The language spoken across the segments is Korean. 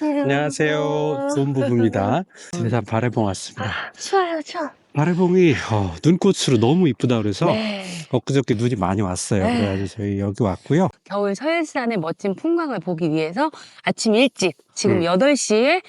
안녕하세요. 안녕하세요. 좋은 부부입니다. 지리산 바래봉 왔습니다. 추워요, 추워. 바래봉이 어, 눈꽃으로 너무 이쁘다 그래서 네. 엊그저께 눈이 많이 왔어요. 네. 그래가지고 저희 여기 왔고요. 겨울 서해산의 멋진 풍광을 보기 위해서 아침 일찍 지금 음. 8시에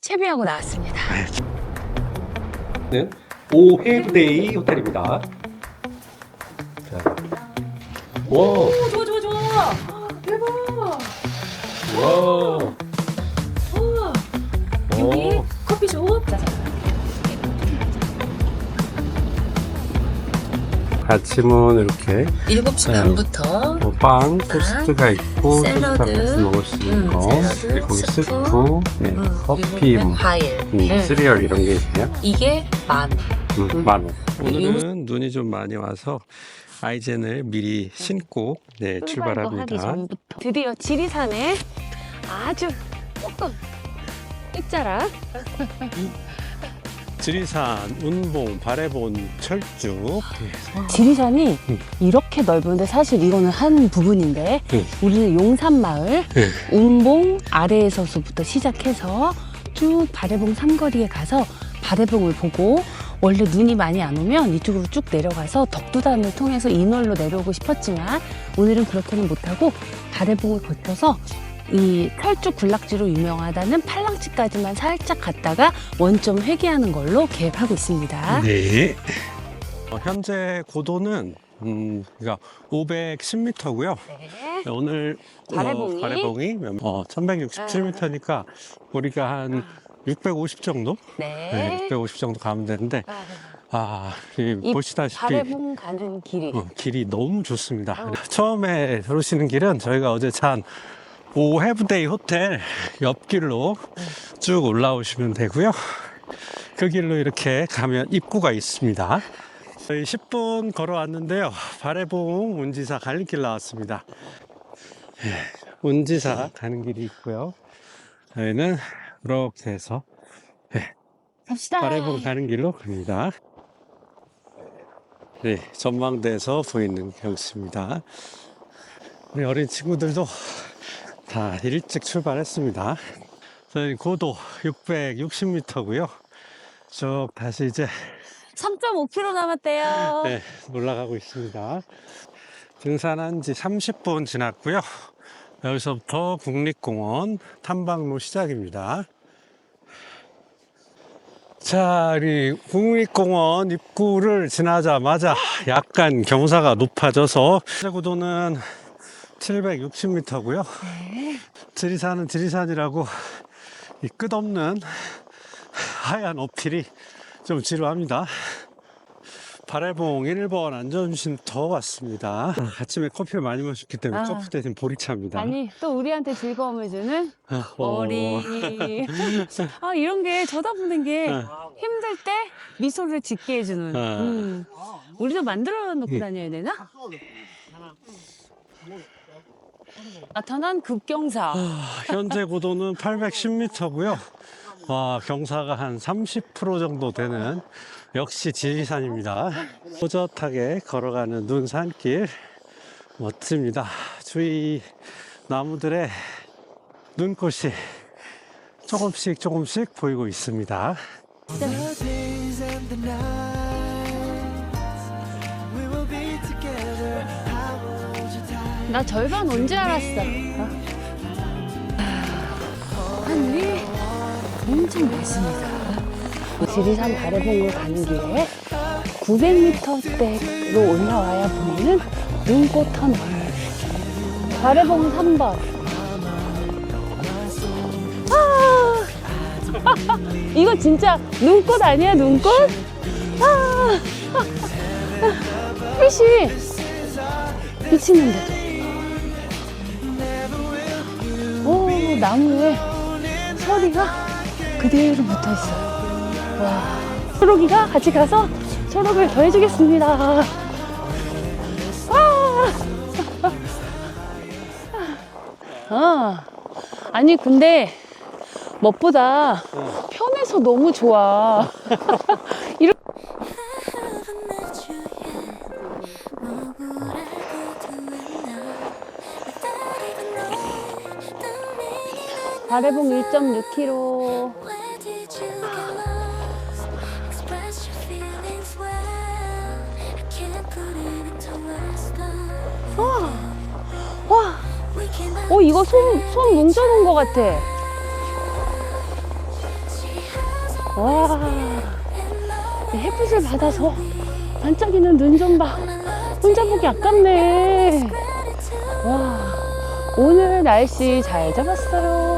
채비하고 나왔습니다. 는 오해데이 호텔입니다. 자. 와, 오, 좋아, 좋아, 좋아. 대박. 와. 오. 커피숍. 짜잔. 아침은 이렇게 7시 네. 반부터 뭐 빵, 토스트가 있고 샐러드, 토스트 같이 먹을 수 있는 음, 거, 샐러드, 그리고 스프, 스프, 네, 음, 커피, 뭐, 과일. 음, 음. 시리얼 이런 게 있네요. 이게 만. 음, 음. 만 원. 오늘은 눈이 좀 많이 와서 아이젠을 미리 신고 네, 출발합니다. 드디어 지리산에 아주 조금 끝자락 지리산, 운봉, 바래본, 철쭉. 지리산이 음. 이렇게 넓은데 사실 이거는 한 부분인데 음. 우리는 용산마을 네. 운봉 아래에서부터 시작해서 쭉 바래봉 삼거리에 가서 바래봉을 보고 원래 눈이 많이 안 오면 이쪽으로 쭉 내려가서 덕두단을 통해서 인월로 내려오고 싶었지만 오늘은 그렇게는 못하고 바래봉을 거쳐서 이 철쭉 군락지로 유명하다는 팔랑치까지만 살짝 갔다가 원점 회귀하는 걸로 계획하고 있습니다. 네. 어, 현재 고도는 음, 그러니까 510m고요. 네. 오늘 바래봉이? 어, 어, 1167m니까 우리가 한 650 정도? 네, 네. 650 정도 가면 되는데 아, 아, 이이 보시다시피 바래봉 가는 길이 어, 길이 너무 좋습니다. 어. 처음에 들어오시는 길은 저희가 어제 찬 오해브데이 호텔 옆길로 쭉 올라오시면 되고요. 그 길로 이렇게 가면 입구가 있습니다. 저희 10분 걸어왔는데요. 바래봉 운지사 가는 길 나왔습니다. 예, 운지사 가는 길이 있고요. 저희는 이렇게 해서 갑시다. 바래봉 가는 길로 갑니다. 네, 전망대에서 보이는 경치입니다. 우리 어린 친구들도 다 일찍 출발했습니다. 저희 고도 660m고요. 쭉 다시 이제 3.5km 남았대요. 네, 올라가고 있습니다. 등산한 지 30분 지났고요. 여기서부터 국립공원 탐방로 시작입니다. 자, 우리 국립공원 입구를 지나자마자 약간 경사가 높아져서 고도는 760m고요. 네. 지리산은 지리산이라고 이 끝없는 하얀 어필이 좀 지루합니다. 바래봉 1번 안전쉼터 왔습니다. 아침에 커피를 많이 마셨기 때문에 아. 커피 대신 보리차입니다. 아니 또 우리한테 즐거움을 주는 아, 어. 머리. 아 이런 게 쳐다보는 게 아. 힘들 때 미소를 짓게 해주는. 아. 음. 우리도 만들어 놓고 예. 다녀야 되나? 나타난 급경사. 아, 현재 고도는 810m고요. 와, 경사가 한 30% 정도 되는 역시 지리산입니다. 호젓하게 걸어가는 눈산길 멋집니다. 주위 나무들의 눈꽃이 조금씩 조금씩 보이고 있습니다. The 나 절반 온 줄 알았어. 하늘이 엄청 맑습니다. 지리산 바래봉을 가는 길에 900m대로 올라와야 보이는 눈꽃 터널. 바래봉 3번. 아! 이거 진짜 눈꽃 아니야, 눈꽃? 아! 햇이 비치는데도. 오, 나무에 소리가 그대로 붙어 있어요. 와. 초록이가 같이 가서 초록을 더해주겠습니다. 아! 아, 아니, 근데 무엇보다 편해서 너무 좋아. words though. 와, 와, 어 이거 손, 손 뭉쳐놓은 것 같아. 와, 햇빛을 받아서 반짝이는 눈 좀 봐. 혼자 보기 아깝네. 와, 오늘 날씨 잘 잡았어요.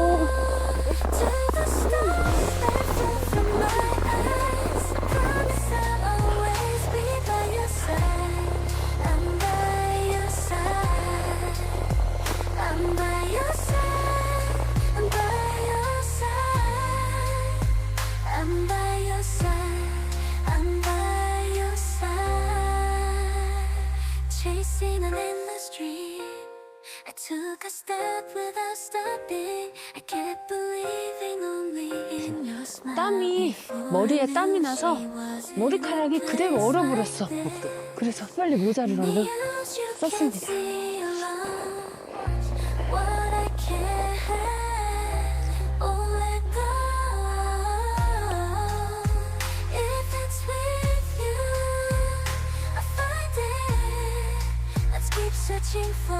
took a step without stopping. 땀이 머리에 땀이 나서 머리카락이 그대로 얼어버렸어. 그래서 빨리 모자를 얼른 썼습니다. Searching forever.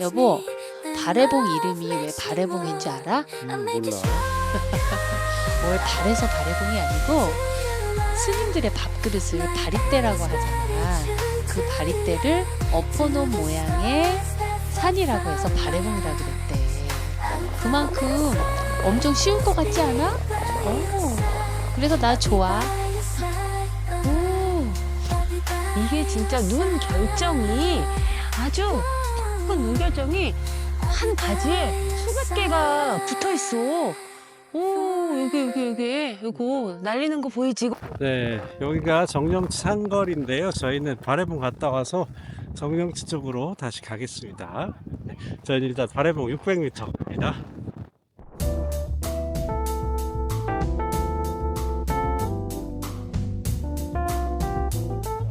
여보, love 이름이 왜 바래봉인지 알아? Make you 뭘 달에서 바래봉이 아니고 스님들의 밥그릇을 바리떼라고 하잖아. 그 바리떼를 엎어놓은 모양의 산이라고 해서 바래봉이라고 그랬대. 그만큼 엄청 쉬울 것 같지 않아? 어. 그래서 나 좋아. 오, 이게 진짜 눈 결정이 아주 큰 눈 결정이 한 가지에 수백 개가 붙어 있어. 오, 여기, 여기, 여기, 이거 날리는 거 보이지? 네, 여기가 정령치 산거리인데요. 저희는 바래봉 갔다 와서 정령치 쪽으로 다시 가겠습니다. 네, 저희는 일단 바래봉 600m입니다.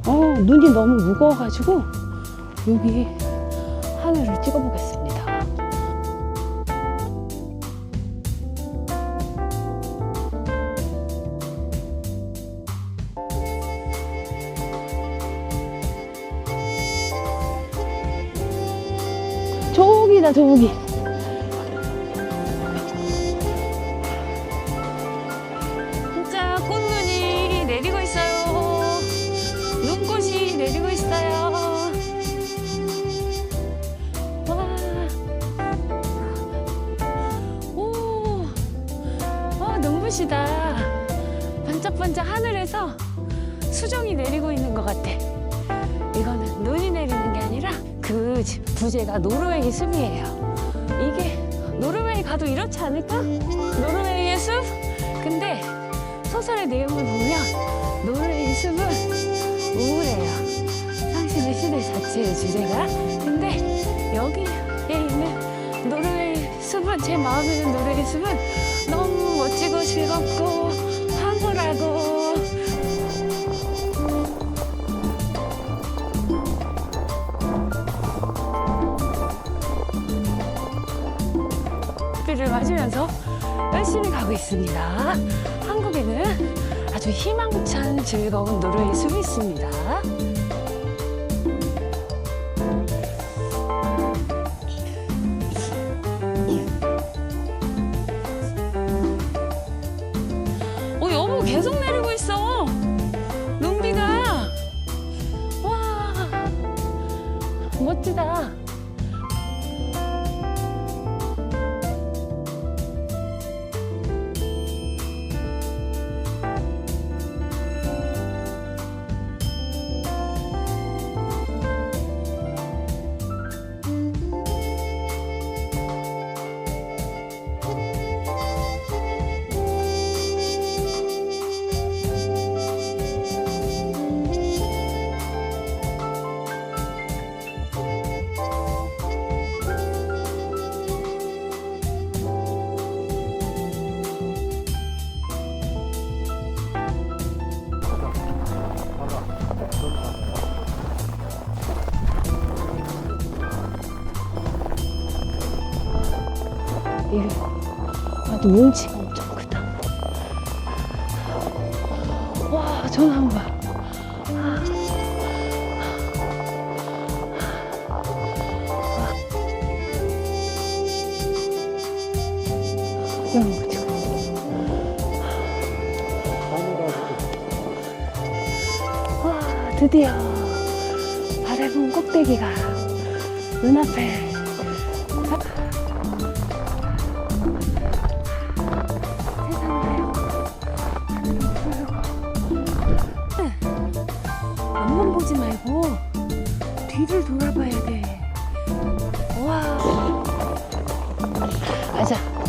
어, 눈이 너무 무거워가지고 여기 하늘을 찍어보겠습니다. 저기다 저기. 진짜 꽃눈이 내리고 있어요. 눈꽃이 내리고 있어요. 와. 오. 와, 눈부시다. 반짝반짝 하늘에서 수정이 내리고 있는 것 같아. 이거는 눈이 내리는 그 부제가 노르웨이 숲이에요. 이게 노르웨이 가도 이렇지 않을까? 노르웨이의 숲? 근데 소설의 내용을 보면 노르웨이 숲은 우울해요. 상실의 시대 자체의 주제가. 근데 여기에 있는 노르웨이 숲은 제 마음에 있는 노르웨이 숲은 너무 멋지고 즐겁고 비를 맞으면서 열심히 가고 있습니다. 한국에는 아주 희망찬 즐거운 노르웨이 숲이 있습니다. 이게 아, 눈치가 엄청 크다. 와, 전화 한 번. 이런 거 지금. 와, 드디어 바래본 꼭대기가 눈앞에. 앞만 보지 말고 뒤를 돌아봐야 돼. 와. 가자.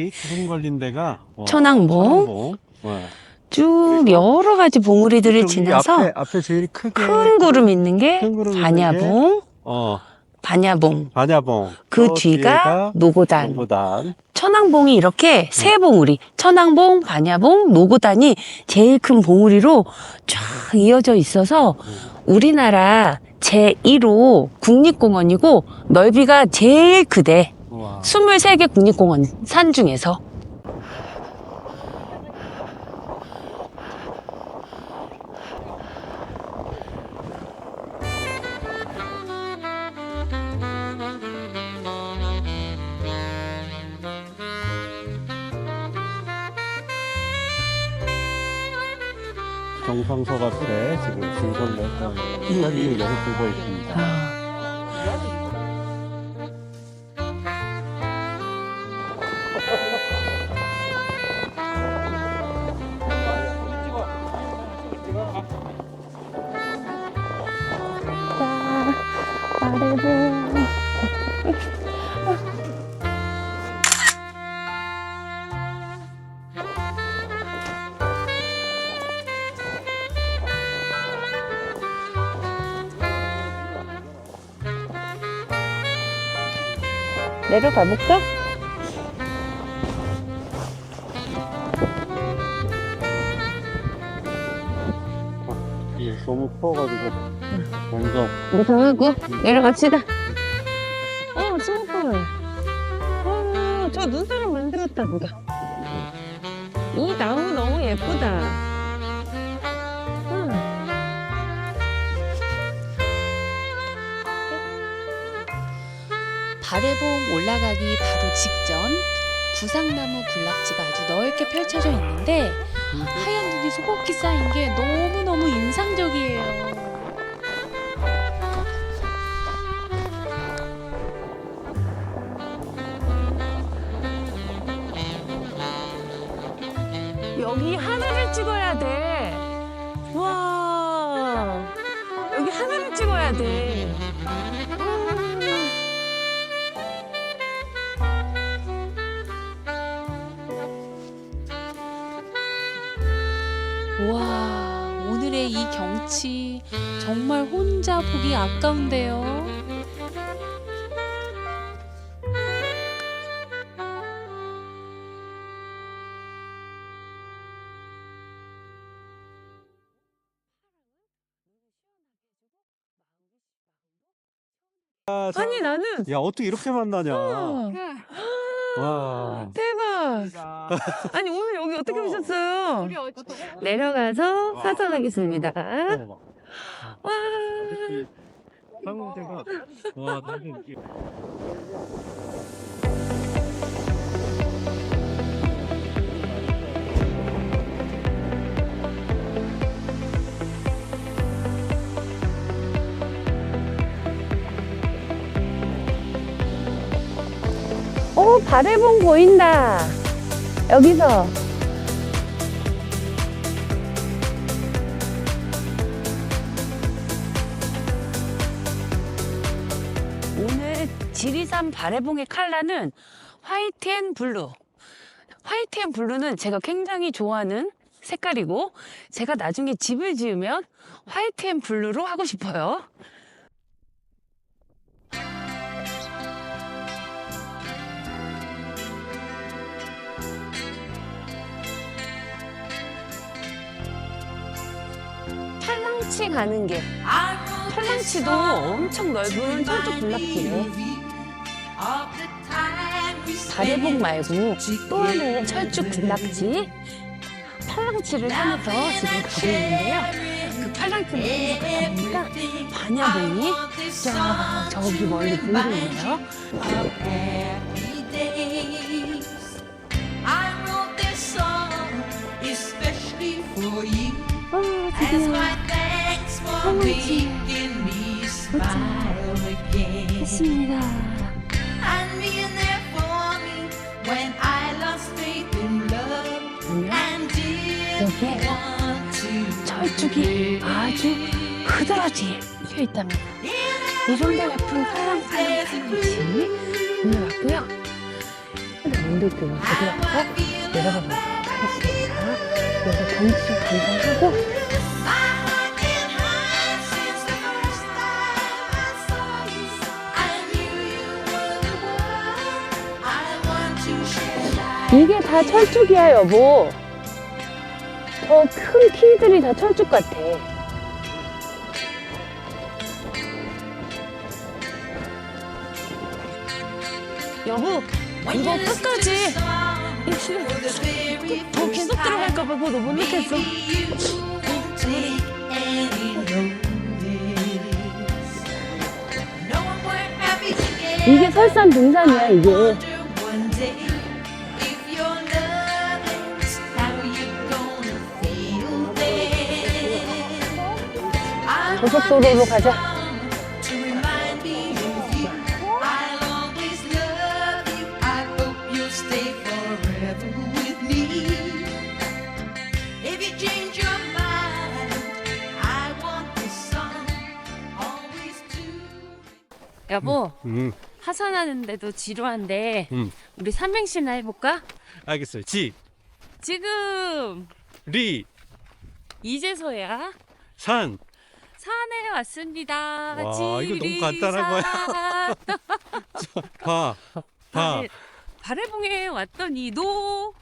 여기 구름 걸린 데가 어, 천왕봉 천왕봉. 네. 쭉 여러 가지 봉우리들을 지나서 앞에, 앞에 제일 크게 큰 구름 있는 게 큰 구름 있는 반야봉, 어 반야봉. 반야봉 그저 뒤가 노고단. 노고단 천왕봉이 이렇게 세 봉우리, 천왕봉, 반야봉, 노고단이 제일 큰 봉우리로 쫙 이어져 있어서 우리나라 제1호 국립공원이고 넓이가 제일 크대. 와 23개 국립공원 산 중에서. 정상석 앞에 지금 줄선을 사진을 계속 들고 있습니다. 내려가 볼까? 이게 너무 추워가지고 완전 무상하고 내려갑시다. 어, 스모볼. 어, 저 눈사람 만들었다 누가. 올라가기 바로 직전 구상나무 군락지가 아주 넓게 펼쳐져 있는데 하얀 눈이 소복히 쌓인 게 너무너무 인상적이에요. 여기 하늘을 찍어야 경치 정말 혼자 보기 아까운데요. 아니 나는 야 어떻게 이렇게 만나냐 어, 와 대박. 아니 오늘 여기 어떻게 어. 오셨어요? 내려가서 사전하겠습니다. 와. 한국대가 와 너무 웃기 오, 바래봉 보인다. 여기서. 오늘 지리산 바래봉의 컬러는 화이트 앤 블루. 화이트 앤 블루는 제가 굉장히 좋아하는 색깔이고 제가 나중에 집을 지으면 화이트 앤 블루로 하고 싶어요. 팔랑치 가는 길. 팔랑치도 엄청 넓은 철쭉 군락길에 다래봉 말고 또 하나의 철쭉 군락지 팔랑치를 향해서 지금 가고 있는데요. 그 팔랑치를 향해서 가보니까 반야봉이 쫙 저기 멀리 어, as 드디어 smile again 했습니다. and being there for me when I lost faith in love 보면 and didn't 여기에 want to 철쭉이 아주 흐드러지 펴 있답니다. 이 정도 예쁜 파랑 파랑 팔랑치 올라왔고요. 몽들교로 들어가서 내려가 보도록 하겠습니다. 여기서 경치 좀 감상하고 이게 다 철쭉이야 여보. 저 큰 키들이 다 철쭉 같아. 여보, 이거 끝까지 더 계속 들어갈까봐 그거 너무 못했어. 이게 설산 등산이야 이게. 고속도로로 가자. 여보, 음, 하산하는데도 지루한데 음. 우리 삼행시나 해볼까? 알겠어요. 지, 지금 리, 이제서야 산. 산에 왔습니다. 와, 이거 너무 간단한 거야. 바, 바, 바래봉에 왔더니 노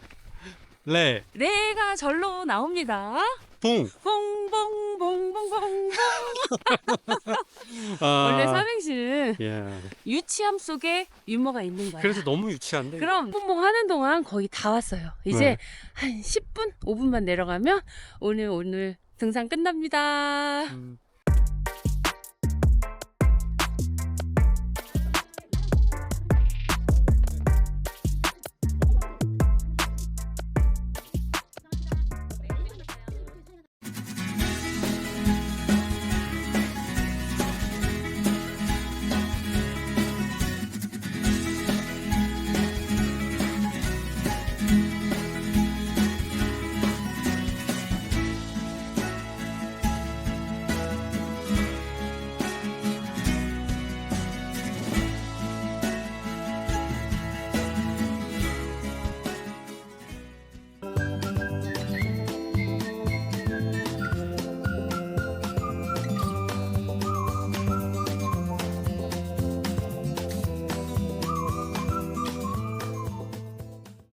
레, 레가 절로 나옵니다. 붕. 봉봉봉봉봉봉. 아, 원래 삼행시는 예. 유치함 속에 유머가 있는 거야. 그래서 너무 유치한데. 그럼 뽕뽕 하는 동안 거의 다 왔어요. 이제 네. 한 10분, 5분만 내려가면 오늘 오늘 등산 끝납니다. 음,